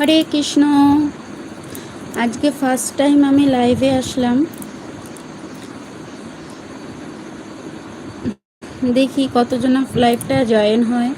হরে কৃষ্ণ। আজকে first time আমি লাইভে আসলাম। দেখি কতজন লাইভটা জয়েন হয়।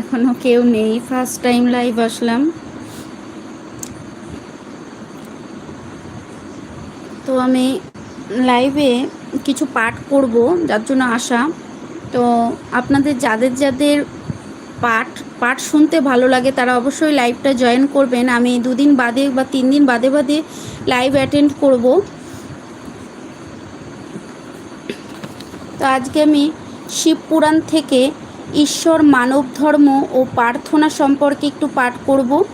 এখনও কেউ নেই। ফার্স্ট টাইম লাইভ আসলাম। তো আমি লাইভে কিছু পাঠ করব, যার জন্য আসা তো আপনাদের যাদের যাদের পাঠ পাঠ শুনতে ভালো লাগে, তারা অবশ্যই লাইভটা জয়েন করবেন। আমি দুদিন বাদে বা তিন দিন বাদে বাদে লাইভ অ্যাটেন্ড করব। তো আজকে আমি শিবপুরাণ থেকে ঈশ্বর মানব ধর্ম ও প্রার্থনা সম্পর্কে একটু পাঠ করব।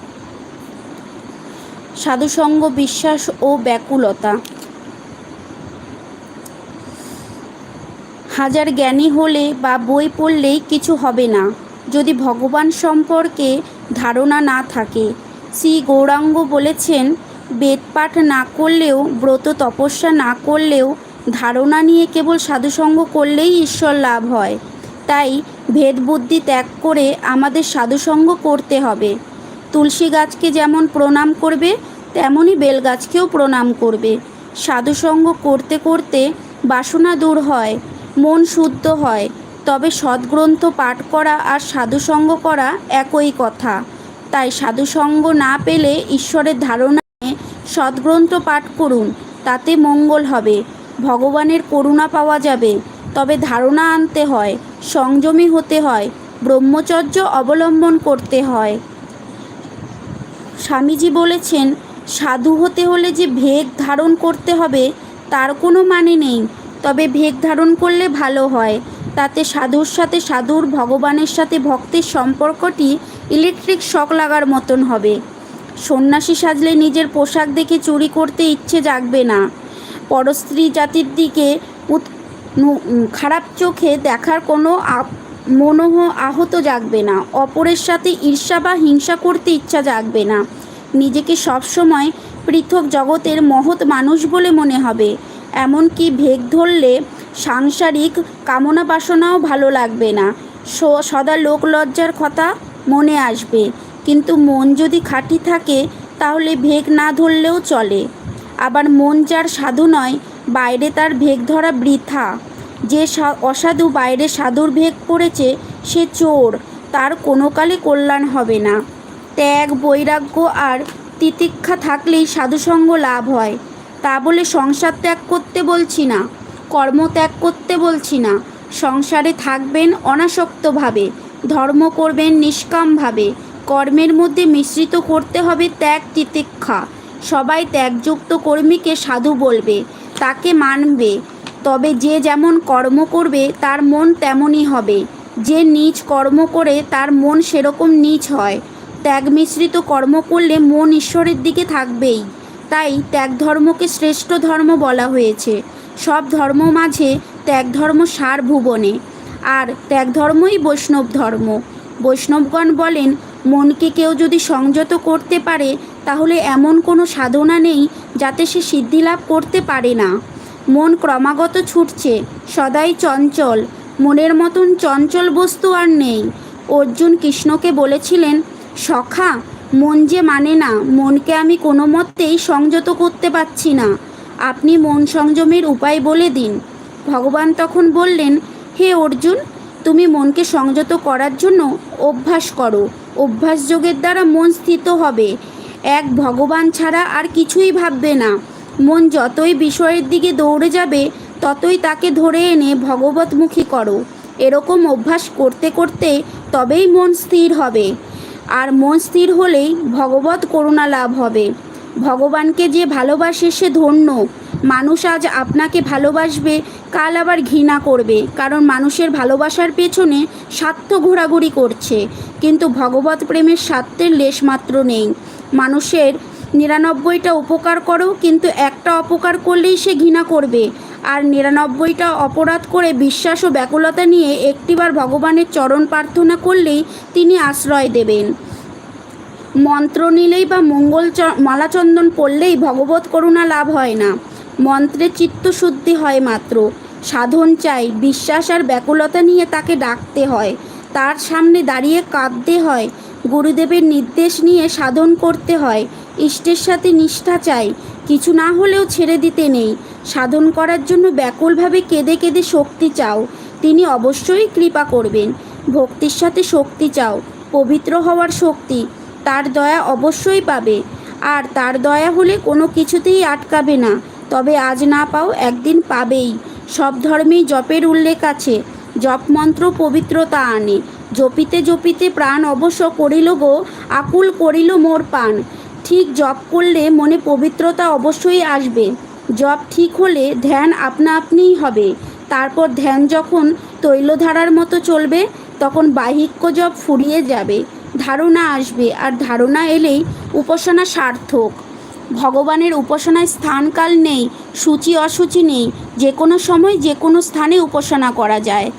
সাধুসঙ্গ, বিশ্বাস ও ব্যাকুলতা। হাজার জ্ঞানী হলে বা বই পড়লেই কিছু হবে না। যদি ভগবান সম্পর্কে ধারণা না থাকে, শ্রী গৌরাঙ্গ বলেছেন বেদপাঠ না করলেও, ব্রত তপস্যা না করলেও, ধারণা নিয়ে কেবল সাধুসঙ্গ করলেই ঈশ্বর লাভ হয়। তাই ভেদ বুদ্ধি ত্যাগ করে আমাদের সাধুসঙ্গ করতে হবে। তুলসী গাছকে যেমন প্রণাম করবে তেমনই বেল গাছকেও প্রণাম করবে। সাধুসঙ্গ করতে করতে বাসনা দূর হয়, মন শুদ্ধ হয়, তবে সদ্গ্রন্থ পাঠ করা আর সাধুসঙ্গ করা একই কথা। তাই সাধুসঙ্গ না পেলে ঈশ্বরের ধারণা নিয়ে সদ্গ্রন্থ পাঠ করুন, তাতে মঙ্গল হবে। ভগবানের করুণা পাওয়া যাবে। তবে ধারণা আনতে হয়, সংযমী হতে হয়, ব্রহ্মচর্য অবলম্বন করতে হয়। স্বামীজি বলেছেন, সাধু হতে হলে যে ভেগ ধারণ করতে হবে, তার কোনো মানে নেই। তবে ভেগ ধারণ করলে ভালো হয়। তাতে সাধুর সাথে সাধুর, ভগবানের সাথে ভক্তের সম্পর্কটি ইলেকট্রিক শক লাগার মতন হবে। সন্ন্যাসী সাজলে নিজের পোশাক দেখে চুরি করতে ইচ্ছে জাগবে না। পরস্ত্রী জাতির দিকে খারাপ চোখে দেখার কোনো মনোহ আহত জাগবে না। অপরের সাথে ঈর্ষা বা হিংসা করতে ইচ্ছা জাগবে না। নিজেকে সবসময় পৃথক জগতের মহৎ মানুষ বলে মনে হবে। এমনকি ভেগ ধরলে সাংসারিক কামনা বাসনাও ভালো লাগবে না। সদা লোক লজ্জার কথা মনে আসবে। কিন্তু মন যদি খাঁটি থাকে, তাহলে ভেগ না ধরলেও চলে। আবার মন যার সাধু নয়, বাইরে তার ভেগ ধরা বৃথা। যে অসাধু বাইরে সাধুর ভেগ করেছে সে চোর, তার কোনো কালে কল্যাণ হবে না। ত্যাগ, বৈরাগ্য আর তিতিক্ষা থাকলেই সাধুসঙ্গ লাভ হয়। তা বলে সংসার ত্যাগ করতে বলছি না, কর্ম ত্যাগ করতে বলছি না। সংসারে থাকবেন অনাসক্তভাবে, ধর্ম করবেন নিষ্কামভাবে, কর্মের মধ্যে মিশ্রিত করতে হবে ত্যাগ, তিতিক্ষা। সবাই ত্যাগযুক্ত কর্মীকে সাধু বলবে, তাকে মানবে। তবে যে যেমন কর্ম করবে, তার মন তেমনই হবে। যে নিজ কর্ম করে, তার মন সেরকম নিচ হয়। ত্যাগ মিশ্রিত কর্ম করলে মন ঈশ্বরের দিকে থাকবেই। তাই ত্যাগ ধর্মকে শ্রেষ্ঠ ধর্ম বলা হয়েছে। সব ধর্ম মাঝে ত্যাগ ধর্ম সার ভুবনে। আর ত্যাগ ধর্মই বৈষ্ণব ধর্ম। বৈষ্ণবগণ বলেন, মনকে কেউ যদি সংযত করতে পারে তাহলে এমন কোনো সাধনা নেই যাতে সে সিদ্ধি লাভ করতে পারে না। মন ক্রমাগত ছুটছে, সদাই চঞ্চল, মনের মতন চঞ্চল বস্তু আর নেই। অর্জুন কৃষ্ণকে বলেছিলেন, সখা, মন যে মানে না, মনকে আমি কোনো মতেই সংযত করতে পারছি না। আপনি মন সংযমের উপায় বলে দিন। ভগবান তখন বললেন, হে অর্জুন, তুমি মনকে সংযত করার জন্য অভ্যাস করো। অভ্যাস যোগের দ্বারা মন স্থিত হবে। এক ভগবান ছাড়া আর কিছুই ভাববে না। মন যতই বিষয়ের দিকে দৌড়ে যাবে, ততই তাকে ধরে এনে ভগবতমুখী করো। এরকম অভ্যাস করতে করতে তবেই মন স্থির হবে। আর মন স্থির হলেই ভগবত করুণা লাভ হবে। ভগবানকে যে ভালোবাসে সে ধন্য। মানুষ আজ আপনাকে ভালোবাসবে, কাল আবার ঘৃণা করবে। কারণ মানুষের ভালোবাসার পেছনে স্বার্থ ঘোরাঘুরি করছে। কিন্তু ভগবত প্রেমের স্বার্থের লেশমাত্র নেই। মানুষের নিরানব্বইটা উপকার করো, কিন্তু একটা অপকার করলেই সে ঘৃণা করবে। আর নিরানব্বইটা অপরাধ করে বিশ্বাস ও ব্যাকুলতা নিয়ে একটিবার ভগবানের চরণ প্রার্থনা করলেই তিনি আশ্রয় দেবেন। মন্ত্র নিলেই বা মঙ্গল মালাচন্দন পড়লেই ভগবত করুণা লাভ হয় না। মন্ত্রে চিত্তশুদ্ধি হয় মাত্র। সাধন চাই, বিশ্বাস আর ব্যাকুলতা নিয়ে তাকে ডাকতে হয়। তার সামনে দাঁড়িয়ে কাঁদতে হয়। গুরুদেবের নির্দেশ নিয়ে সাধন করতে হয়। ইষ্টের সাথে নিষ্ঠা চাই। কিছু না হলেও ছেড়ে দিতে নেই। সাধন করার জন্য ব্যাকুলভাবে কেঁদে কেঁদে শক্তি চাও। তিনি অবশ্যই কৃপা করবেন। ভক্তির সাথে শক্তি চাও। পবিত্র হওয়ার শক্তি। তার দয়া অবশ্যই পাবে। আর তার দয়া হলে কোনো কিছুতেই আটকাবে না। তবে আজ না পাও, একদিন পাবেই। সব ধর্মেই জপের উল্লেখ আছে। জপ মন্ত্র পবিত্রতা আনে। জপিতে জপিতে প্রাণ অবশ্য করিল গো, আকুল করিল মোর পান। ঠিক জপ করলে মনে পবিত্রতা অবশ্যই আসবে। জপ ঠিক হলে ধ্যান আপনা আপনিই হবে। তারপর ধ্যান যখন তৈলধারার মতো চলবে, তখন বাহিক্য জপ ফুরিয়ে যাবে। ধারণা আসবে, আর ধারণা এলেই উপাসনা সার্থক। ভগবানের উপাসনায় স্থানকাল নেই, সূচি অসুচি নেই। যে কোনো সময় যে কোনো স্থানে উপাসনা করা যায়।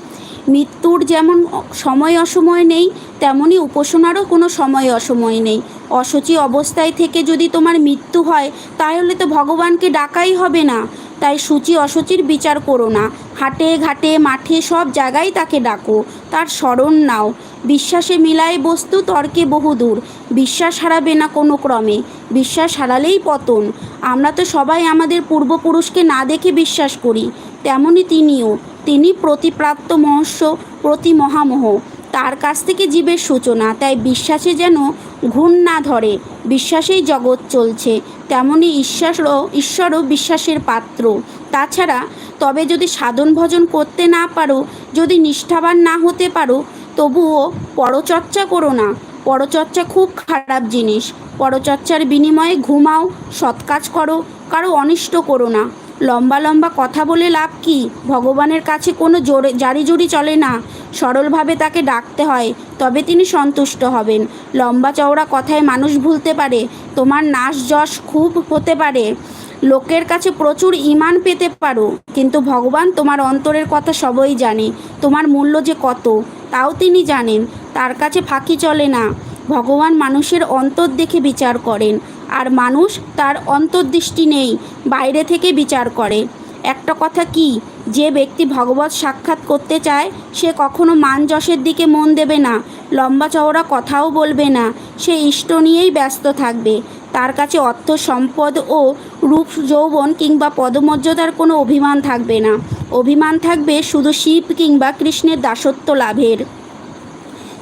মৃত্যুর যেমন সময় অসময় নেই তেমনই উপাসনারও কোনো সময় অসময় নেই। অসুচি অবস্থায় থেকে যদি তোমার মৃত্যু হয়, তাহলে তো ভগবানকে ডাকাই হবে না। তাই সূচি অসুচির বিচার করো না। হাটে ঘাটে মাঠে সব জায়গায় তাকে ডাকো। তার স্মরণ নাও। বিশ্বাসে মিলায় বস্তু, তর্কে বহুদূর বিশ্বাস হারাবে না কোনো ক্রমে। বিশ্বাস হারালেই পতন। আমরা তো সবাই আমাদের পূর্বপুরুষকে না দেখে বিশ্বাস করি। তেমনই তিনিও। তিনি প্রতিপ্রাপ্ত মহস্য প্রতি মহামোহ তার কাছ থেকে জীবের সূচনা, তাই বিশ্বাসে যেন ঘুণ না ধরে, বিশ্বাসেই জগৎ চলছে তেমনই ঈশ্বরও ঈশ্বরও বিশ্বাসের পাত্র। তাছাড়া, তবে যদি সাধন ভজন করতে না পারো, যদি নিষ্ঠাবান না হতে পারো, তবুও পরচর্চা করো না। পরচর্চা খুব খারাপ জিনিস। পরচর্চার বিনিময়ে ঘুমাও সৎ কাজ করো, কারও অনিষ্ট করো না। লম্বা লম্বা কথা বলে লাভ কি? ভগবানের কাছে কোনো জোরে, জারি জুরি চলে না। সরলভাবে তাকে ডাকতে হয়, তবে তিনি সন্তুষ্ট হবেন। লম্বা চওড়া কথায় মানুষ ভুলতে পারে, তোমার নাশ যশ খুব হতে পারে। লোকের কাছে প্রচুর ইমান পেতে পারো, কিন্তু ভগবান তোমার অন্তরের কথা সবই জানে, তোমার মূল্য যে কত, তাও তিনি জানেন, তার কাছে ফাঁকি চলে না। ভগবান মানুষের অন্তর দেখে বিচার করেন, আর মানুষ তার অন্তর্দৃষ্টি নেই, বাইরে থেকে বিচার করে। একটা কথা কি, যে ব্যক্তি ভগবত সাক্ষাৎ করতে চায়, সে কখনো মান যশের দিকে মন দেবে না, লম্বা চওড়া কথাও বলবে না, সে ইষ্ট নিয়েই ব্যস্ত থাকবে। তার কাছে অর্থ, সম্পদ ও রূপ, যৌবন কিংবা পদমর্যাদার কোনো অভিমান থাকবে না। অভিমান থাকবে শুধু শিব কিংবা কৃষ্ণের দাসত্ব লাভের।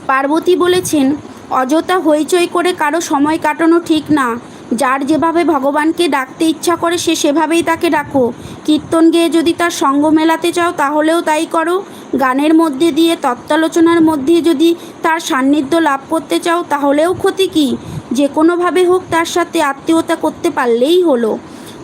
পার্বতী বলেছেন অযথা হইচই করে কারও সময় কাটানো ঠিক না। যার যেভাবে ভগবানকে ডাকতে ইচ্ছা করে, সে সেভাবেই তাকে ডাকো। কীর্তন গেয়ে যদি তার সঙ্গ মেলাতে চাও, তাহলেও তাই করো। গানের মধ্যে দিয়ে, তত্ত্বালোচনার মধ্যে যদি তার সান্নিধ্য লাভ করতে চাও, তাহলেও ক্ষতি কী? যে কোনোভাবে হোক, তার সাথে আত্মীয়তা করতে পারলেই হলো।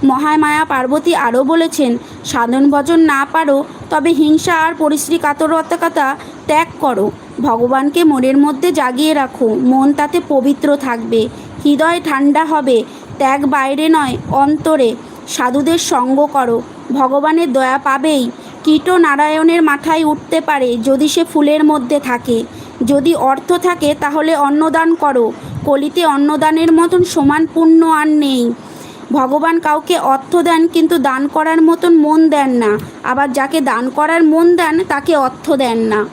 মহামায়া পার্বতী আরও বলেছেন, সাধন ভজন না পারো তবে হিংসা আর পরিশ্রী কাতরতাকাতা ত্যাগ করো। ভগবানকে মনের মধ্যে জাগিয়ে রাখো। মন তাতে পবিত্র থাকবে। হৃদয় ঠান্ডা হবে। ত্যাগ বাইরে নয়, অন্তরে। সাধুদের সঙ্গ করো। ভগবানের দয়া পাবেই। কীট নারায়ণের মাথায় উঠতে পারে যদি সে ফুলের মধ্যে থাকে। যদি অর্থ থাকে তাহলে অন্নদান করো। কলিতে অন্নদানের মতন সমান পুণ্য আর নেই। ভগবান কাউকে অর্থ দেন কিন্তু দান করার মতন মন দেন না। আবার যাকে দান করার মন দেন, তাকে অর্থ দেন না।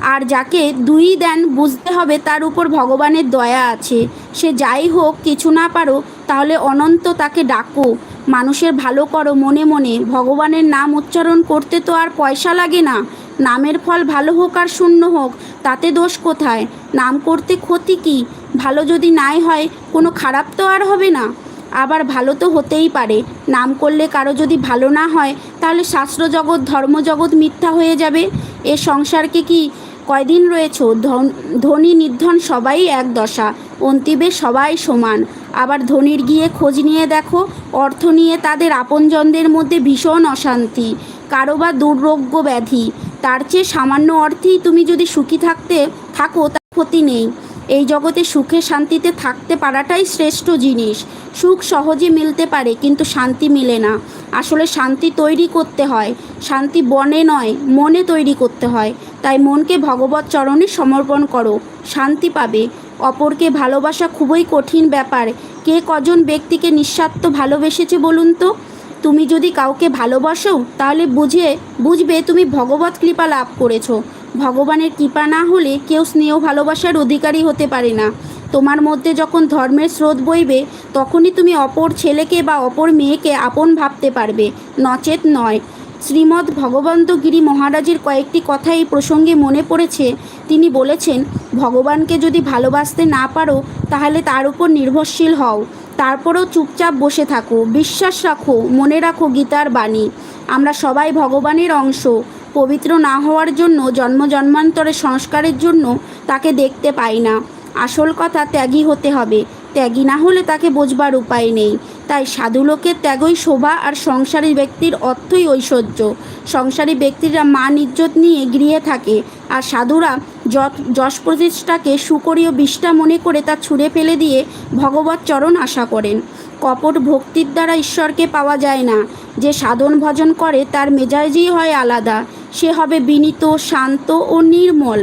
আর যাকে দুই দেন, বুঝতে হবে তার উপর ভগবানের দয়া আছে। সে যাই হোক, কিছু না পারো তাহলে অনন্ত তাকে ডাকো। মানুষের ভালো করো মনে মনে। ভগবানের নাম উচ্চারণ করতে তো আর পয়সা লাগে না। নামের ফল ভালো হোক আর শূন্য হোক, তাতে দোষ কোথায়? নাম করতে ক্ষতি কি? ভালো যদি নাই হয়, কোনো খারাপ তো আর হবে না। আবার ভালো তো হতেই পারে। নাম করলে কারও যদি ভালো না হয়, তাহলে শাস্ত্র জগৎ ধর্মজগৎ মিথ্যা হয়ে যাবে। এ সংসারকে কি কয়দিন রয়েছ? ধন- ধনী, নির্ধন সবাই এক দশা। অন্তিবে সবাই সমান। আবার ধনির গিয়ে খোঁজ নিয়ে দেখো, অর্থ নিয়ে তাদের আপনজনদের মধ্যে ভীষণ অশান্তি। কারও বা দুর্রোগ্য ব্যাধি। তার চেয়ে সামান্য অর্থেই তুমি যদি সুখী থাকতে, থাকো, তার ক্ষতি নেই। এই জগতে সুখে শান্তিতে থাকতে পারাটাই শ্রেষ্ঠ জিনিস। সুখ সহজে মিলতে পারে, কিন্তু শান্তি মিলে না। আসলে শান্তি তৈরি করতে হয়। শান্তি বনে নয়, মনে তৈরি করতে হয়। তাই মনকে ভগবত চরণে সমর্পণ করো। শান্তি পাবে। অপরকে ভালোবাসা খুবই কঠিন ব্যাপার। কে কজন ব্যক্তিকে নিঃস্বার্থ ভালোবেসেছে বলুন তো? তুমি যদি কাউকে ভালোবাসো, তাহলে বুঝে, বুঝবে তুমি ভগবত কৃপা লাভ করেছ। ভগবানের কৃপা না হলে কেউ স্নেহ ভালোবাসার অধিকারী হতে পারে না। তোমার মধ্যে যখন ধর্মের স্রোত বইবে, তখনই তুমি অপর ছেলেকে বা অপর মেয়েকে আপন ভাবতে পারবে। নচেত নয়। শ্রীমদ্ ভগবন্তগিরি মহারাজের কয়েকটি কথা এই প্রসঙ্গে মনে পড়েছে। তিনি বলেছেন, ভগবানকে যদি ভালোবাসতে না পারো, তাহলে তার উপর নির্ভরশীল হও। তারপরেও চুপচাপ বসে থাকো। বিশ্বাস রাখো। মনে রাখো গীতার বাণী। আমরা সবাই ভগবানের অংশ। পবিত্র না হওয়ার জন্য, জন্ম জন্মান্তরের সংস্কারের জন্য তাকে দেখতে পাই না। আসল কথা ত্যাগী হতে হবে। ত্যাগী না হলে তাকে বোঝবার উপায় নেই। তাই সাধু লোকের ত্যাগই শোভা আর সংসারী ব্যক্তির অর্থই ঐশ্বর্য। সংসারী ব্যক্তিরা মান ইজ্জত নিয়ে গৃহে থাকে আর সাধুরা যশ প্রতিষ্ঠাকে সুকরীয় বিষ্ঠা মনে করে তা ছুঁড়ে ফেলে দিয়ে ভগবত চরণ আশা করেন। কপট ভক্তির দ্বারা ঈশ্বরকে পাওয়া যায় না। যে সাধন ভজন করে তার মেজাজই হয় আলাদা। সে হবে বিনীত, শান্ত ও নির্মল।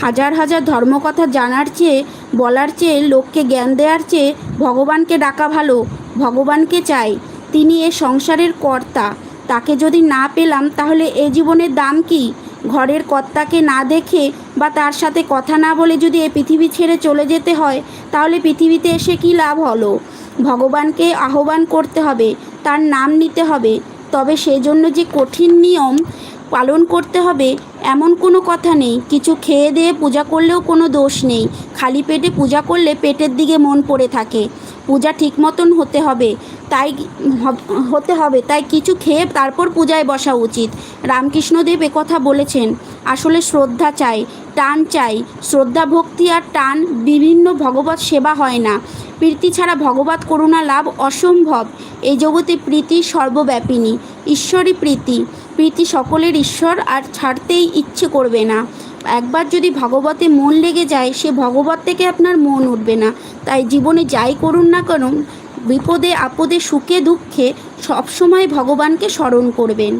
হাজার হাজার ধর্মকথা জানার চেয়ে, বলার চেয়ে, লোককে জ্ঞান দেওয়ার চেয়ে ভগবানকে ডাকা ভালো, ভগবানকে চাই। তিনি এ সংসারের কর্তা। তাকে যদি না পেলাম, তাহলে এ জীবনের দাম কি? ঘরের কর্তাকে না দেখে বা তার সাথে কথা না বলে যদি এ পৃথিবী ছেড়ে চলে যেতে হয়, তাহলে পৃথিবীতে এসে কি লাভ হলো? ভগবানকে আহ্বান করতে হবে, তার নাম নিতে হবে। তবে সেজন্য যে কঠিন নিয়ম পালন করতে হবে, এমন কোনো কথা নেই। কিছু খেয়ে দিয়ে পূজা করলেও কোনো দোষ নেই। খালি পেটে পূজা করলে পেটের দিকে মন পড়ে থাকে। পূজা ঠিক মতন হতে হবে, তাই হতে হবে, তাই কিছু খেয়ে তারপর পূজায় বসা উচিত। রামকৃষ্ণদেব কথা বলেছেন, আসলে শ্রদ্ধা চাই, টান চাই। শ্রদ্ধা, ভক্তি আর টান বিভিন্ন ভগবত সেবা হয় না। প্রীতি ছাড়া ভগবত করুণা লাভ অসম্ভব। এই জগতে প্রীতি সর্বব্যাপিনী। ঈশ্বরই প্রীতি। প্রীতি সকলের ঈশ্বর আর ছাড়তেই ইচ্ছে করবে না। একবার যদি ভগবতে মন লেগে যায়, সে ভগবত থেকে আপনার মন উঠবে না। তাই জীবনে যাই করুন না কেন, বিপদে, আপদে, সুখে, দুঃখে সবসময় ভগবানকে স্মরণ করবেন।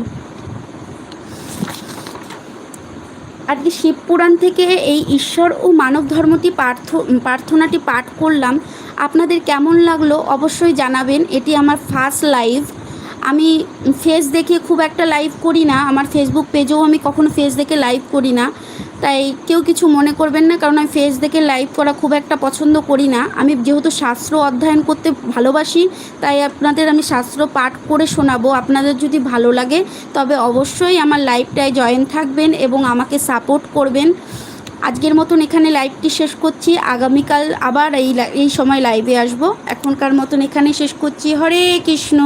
আর আজকে শিবপুরাণ থেকে এই ঈশ্বর ও মানব ধর্মটি পার্থ, প্রার্থনাটি পাঠ করলাম। আপনাদের কেমন লাগল অবশ্যই জানাবেন। এটি আমার ফার্স্ট লাইভ আমি ফেস দেখে খুব একটা লাইভ করি না। আমার ফেসবুক পেজেও আমি কখনো ফেস দেখে লাইভ করি না। তাই কেউ কিছু মনে করবেন না, কারণ আমি ফেস দেখে লাইভ করা খুব একটা পছন্দ করি না। আমি যেহেতু শাস্ত্র অধ্যয়ন করতে ভালোবাসি, তাই আপনাদের আমি শাস্ত্র পাঠ করে শোনাবো। আপনাদের যদি ভালো লাগে, তবে অবশ্যই আমার লাইভটায় জয়েন থাকবেন এবং আমাকে সাপোর্ট করবেন। আজকের মতন এখানে লাইভটি শেষ করছি। আগামীকাল আবার এই এই সময় লাইভে আসব। এখনকার মতন এখানে শেষ করছি। হরে কৃষ্ণ।